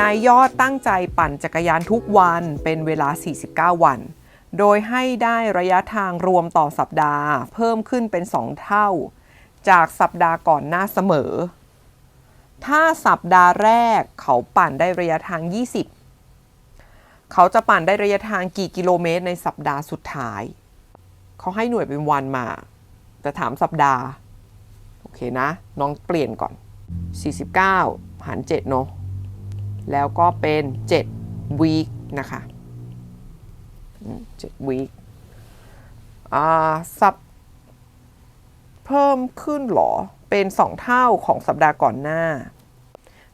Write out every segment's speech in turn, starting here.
นายยอดตั้งใจปั่นจักรยานทุกวันเป็นเวลา 49 วัน โดยให้ได้ระยะทางรวมต่อสัปดาห์ เพิ่มขึ้นเป็น 2 เท่า จากสัปดาห์ก่อนหน้าเสมอ ถ้าสัปดาห์แรกเขาปั่นได้ระยะทาง 20 เขาจะปั่นได้ระยะทางกี่กิโลเมตรในสัปดาห์สุดท้าย เขาให้หน่วยเป็นวันมา แต่ถามสัปดาห์ โอเคนะ น้องเปลี่ยนก่อน 49หาร7เนอะ แล้วก็เป็น 7 week นะคะ7 week อ่าสับเพิ่มขึ้นเหรอ เป็น 2 เท่าของสัปดาห์ก่อนหน้า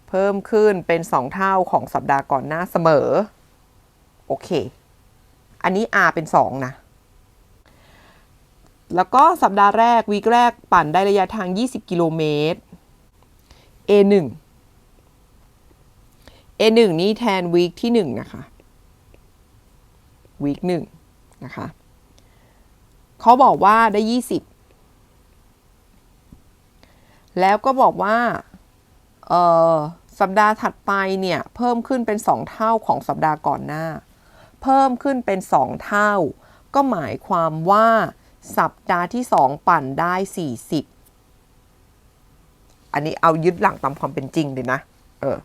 เพิ่มขึ้นเป็น 2 เท่าของสัปดาห์ก่อนหน้าเสมอ โอเค อันนี้ R เป็น 2 นะ แล้วก็สัปดาห์แรกวีคแรกปั่นได้ระยะทาง 20 กิโลเมตร A1 A1 นี่แทนวีคที่ 1 นะคะวีคหนึ่งนะคะ เขาบอกว่าได้ 20 แล้วก็บอกว่า เออสัปดาห์ถัดไปเนี่ย เพิ่มขึ้นเป็น 2 เท่าของสัปดาห์ก่อนหน้า เพิ่มขึ้นเป็น 2 เท่า ก็หมายความว่าสัปดาห์ที่ 2 ปั่นได้ 40 อันนี้เอายึดหลังตามความเป็นจริงเลยนะ เออ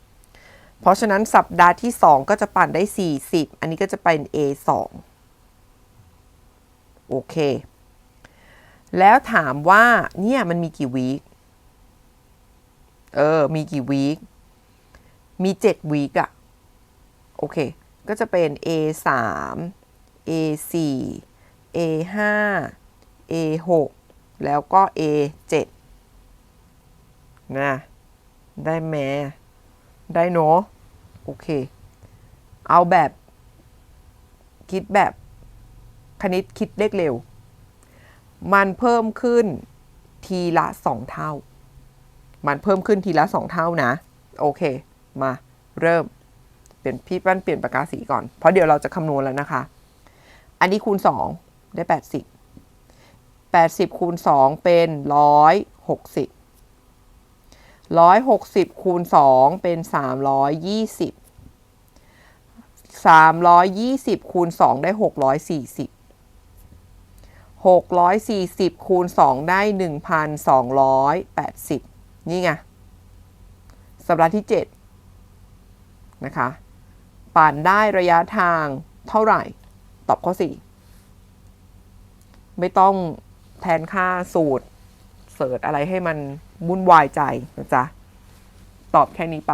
เพราะฉะนั้นสัปดาห์ที่ 2 ก็จะปั่นได้ 40 อันนี้ก็จะเป็น A2 โอเค แล้วถามว่าเนี่ยมันมีกี่วีค เออ มีกี่วีค มี 7 วีคอะโอเค ก็จะเป็น A3 A4 A5 A6 แล้วก็ A7 นะ ได้แม ได้เนอะโอเค เอาแบบ คิดแบบคณิตคิดเลขเร็ว มันเพิ่มขึ้นทีละสองเท่า มันเพิ่มขึ้นทีละสองเท่านะ โอเค มาเริ่ม เป็นพี่ปั้นเปลี่ยนปากกาสีก่อน เพราะเดี๋ยวเราจะคำนวณแล้วนะคะ อันนี้คูณ 2 ได้ 80 80 คูณ 2 เป็น 160 160คูณ2เป็น 320 320คูณ2ได้ 640 640คูณ2ได้ 1,280 นี่ไงสัปดาห์ที่ 7 นะคะ ปั่นได้ระยะทางเท่าไหร่ ตอบข้อ 4 ไม่ต้องแทนค่าสูตร เสิร์ชอะไรให้มัน วุ่นวายใจนะจ๊ะตอบแค่นี้ไป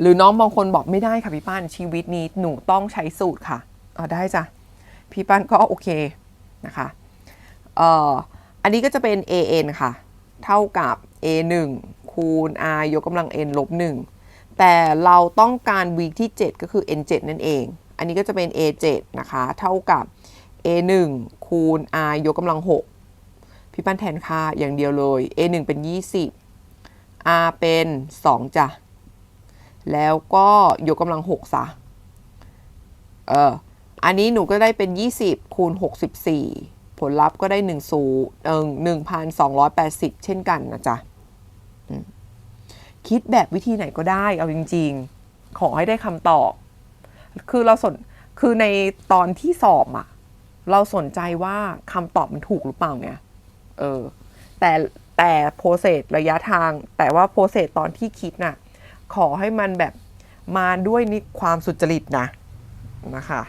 หรือน้องบางคนบอกไม่ได้ค่ะพี่ป้านชีวิตนี้หนูต้องใช้สูตรค่ะอ๋อได้จ้ะพี่ป้านก็โอเคนะคะเอ่ออันนี้ก็จะเป็น an ค่ะ เท่ากับ a1 คูณ r ยกกำลัง n ลบ1แต่เราต้องการวีคที่ 7 ก็คือ n7 นั่นเอง อันนี้ก็จะเป็น a7 นะคะ เท่ากับ a1 คูณ r ยกกำลัง 6 พี่ปั้นแทนค่าอย่างเดียวเลย a1 เป็น 20 r เป็น 2จ้ะ แล้วก็ยกกำลัง6ซะ เออ อันนี้หนูก็ได้เป็น 20 คูณ 64 ผลลัพธ์ก็ได้1สูเออ1,280 เช่นกันนะจ๊ะ คิดแบบวิธีไหนก็ได้ เอาจริง ๆ ขอให้ได้คำตอบ คือเราสน คือในตอนที่สอบอะเราสนใจว่าคำตอบมันถูกหรือเปล่าไง เออ แต่แต่โปรเซสระยะทาง แต่ว่าโปรเซสตอนที่คิดน่ะ ขอให้มันแบบมาด้วยนี่ความสุจริตนะนะคะ